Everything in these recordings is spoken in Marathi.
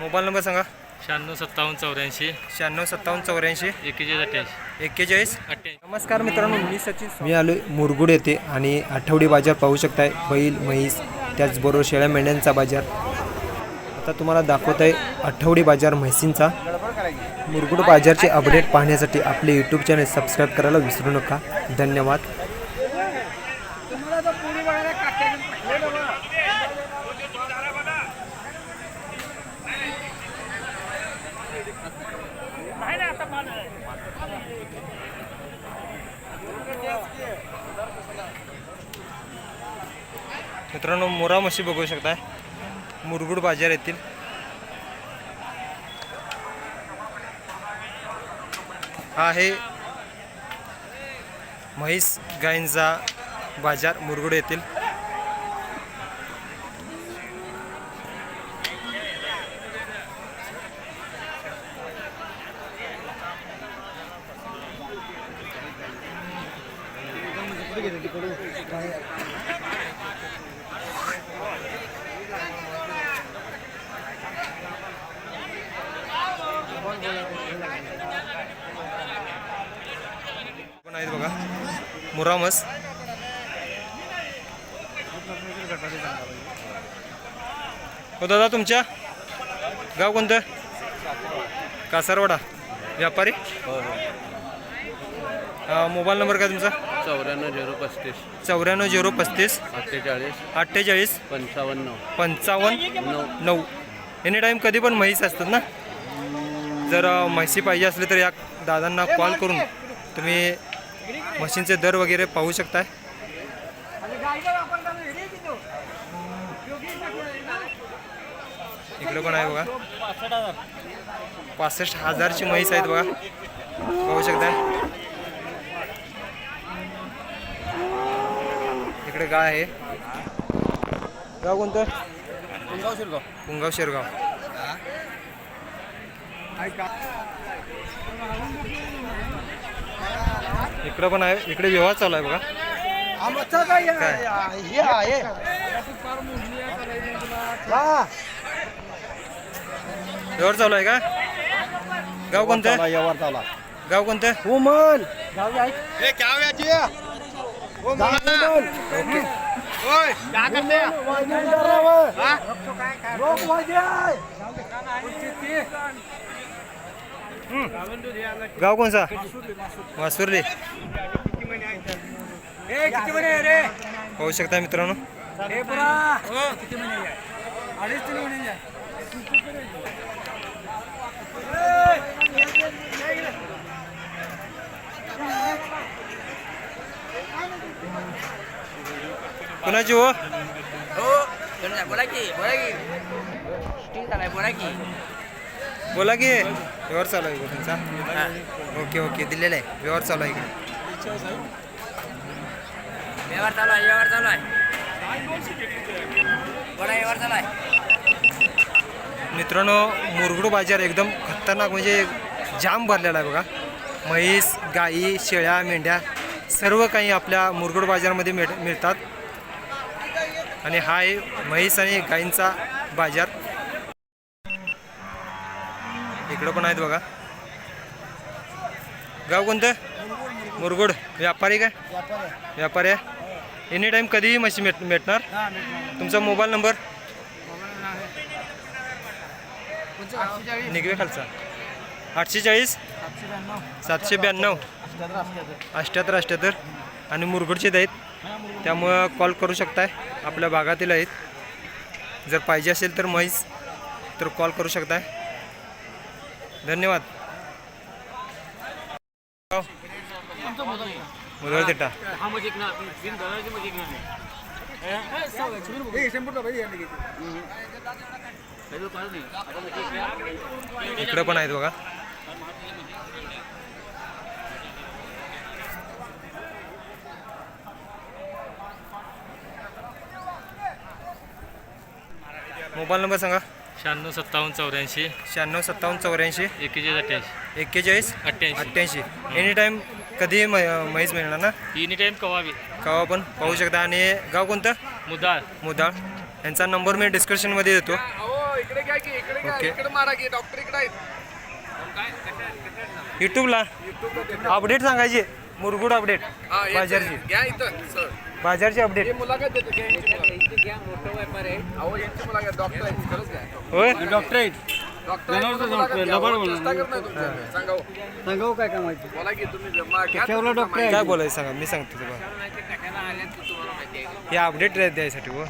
मोबाईल नंबर सांगा. शहाण्णव सत्तावन्न चौऱ्याऐंशी. शहाण्णव सत्तावन्न चौऱ्याऐंशी. एकेचाळीस अठ्ठ्याऐंशी. एक्केचाळीस अठ्ठ्याऐंशी. नमस्कार मित्रांनो मी सचिन मी आलो मुरगुड येथे आणि आठवडी बाजार पाहू शकताय. बैल म्हैस त्याचबरोबर शेळ्या मेंढ्यांचा बाजार. आता तुम्हाला दाखवत आहे आठवडी बाजार म्हैसींचा. मुरगुड बाजारचे अपडेट पाहण्यासाठी आपले यूट्यूब चॅनल सबस्क्राईब करायला विसरू नका. धन्यवाद. मित्रांनो मोरा म्हशी बघू शकताय. मुरगुड बाजार येथील. हा आहे म्हैस गायींचा बाजार मुरगुड येथील. पण आहेत बघा? मुरामस हो दादा तुमच्या? गाव कोणतं? कासारवाडा. व्यापारी? हा, मोबाईल नंबर काय तुमचा? चौऱ्याण्णव झिरो पस्तीस. चौऱ्याण्णव झिरो पस्तीस. अठ्ठेचाळीस. अठ्ठेचाळीस. पंचावन्न. पंचावन्न. नऊ. नऊ. एनी टाईम कधी पण म्हैस असतात ना? जर म्हशी पाहिजे असले तर या दादांना कॉल करून तुम्ही म्हशींचे दर वगैरे पाहू शकताय. इकडे पण आहे बघा. पासष्ट हजारची म्हैस आहेत बघा. पाहू शकताय. इकडे गाय आहे. गाव कोणतं? पुंगाव शिरगाव. इकडं पण आहे. इकडे व्यवहार चालू आहे बघा. काय व्यवहार चालू आहे का? गाव कोणतं? गाव कोणतं? ओके गाव गाव कोणचा? वासुर्ली. पाहू शकता मित्रांनो. कुणाची हो? बोला की बोला की. बोला की. बोला की. व्यवहार चालू आहे तुमचा. ओके ओके दिलेलं आहे. व्यवहार चालू आहे इकडे. व्यवहार चालू आहे व्यवहार चालू आहे. बोला व्यवहार चालू आहे. मित्रांनो मुरगुड बाजार एकदम खतरनाक म्हणजे जाम भरलेला आहे बघा. म्हैस गाई शेळ्या मेंढ्या सर्व काही आपल्या मुरगुड बाजारमध्ये मिळ मिळतात. आणि हा आहे म्हैस आणि गाईंचा बाजार. इकडं पण आहेत बघा. गाव कोणतं? मुरगुड. व्यापारी काय? व्यापारी आहे. एनी टाईम कधीही म्हशी भेट भेटणार. तुमचा मोबाईल नंबर? निघवे खालचा. आठशे चाळीस सातशे ब्याण्णव. अष्ट्याहत्तर अष्ट्याहत्तर. आणि मुरगुडचे आहेत त्यामुळं कॉल करू शकताय. आपल्या भागातील आहेत. जर पाहिजे असेल तर म्हैस तर कॉल करू शकताय. धन्यवाद. मुरगड इकडं पण आहेत बघा. मोबाईल नंबर सांगा. शहाण्णव सत्तावन्न चौऱ्याऐंशी. शहाण्णव सत्तावन्न चौऱ्याऐंशी. एकेचाळीस अठ्ठ्याऐंशी. एक्केचाळीस अठ्ठ्याऐंशी. अठ्ठ्याऐंशी. एनी टाईम कधी म्हैस मिळणार ना? एनी टाईम कवावी कवा पण पाहू शकता. आणि गाव कोणतं? मुदाळ. मुदाळ. यांचा नंबर मी डिस्क्रिप्शनमध्ये देतो. ओके. इकडे मारा की डॉक्टर इकडे आहेत. युट्यूबला अपडेट सांगायची. मुरगुड अपडेट. हा, याचं- बाजारची. घ्या इथं सर. बाजारची अपडेट. हे मुलाखत देतो घ्या यांची मुलाखत. अहो यांची मुलाखत डॉक्टर आहेत खरंच घ्या. होय? डॉक्टर आहेत डॉक्टर आहेत, मुलाखत घ्या. अहो, चेष्टा करत नाही तुमच्या. सांगा हो. सांगा काय काय माहिती बोला की तुम्ही मा- घ्या त्याच्यावर तुमचं डॉक्टर आहे. काय बोलायचं सांगा? मी सांगतो तुम्हाला. हे अपडेट द्यायसाठी हो.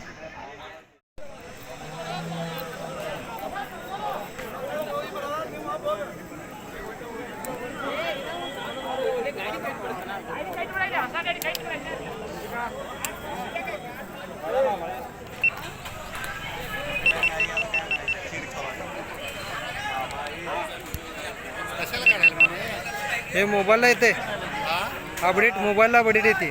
हे मोबाईलला येते. अपडेट मोबाईलला अपडेट येते.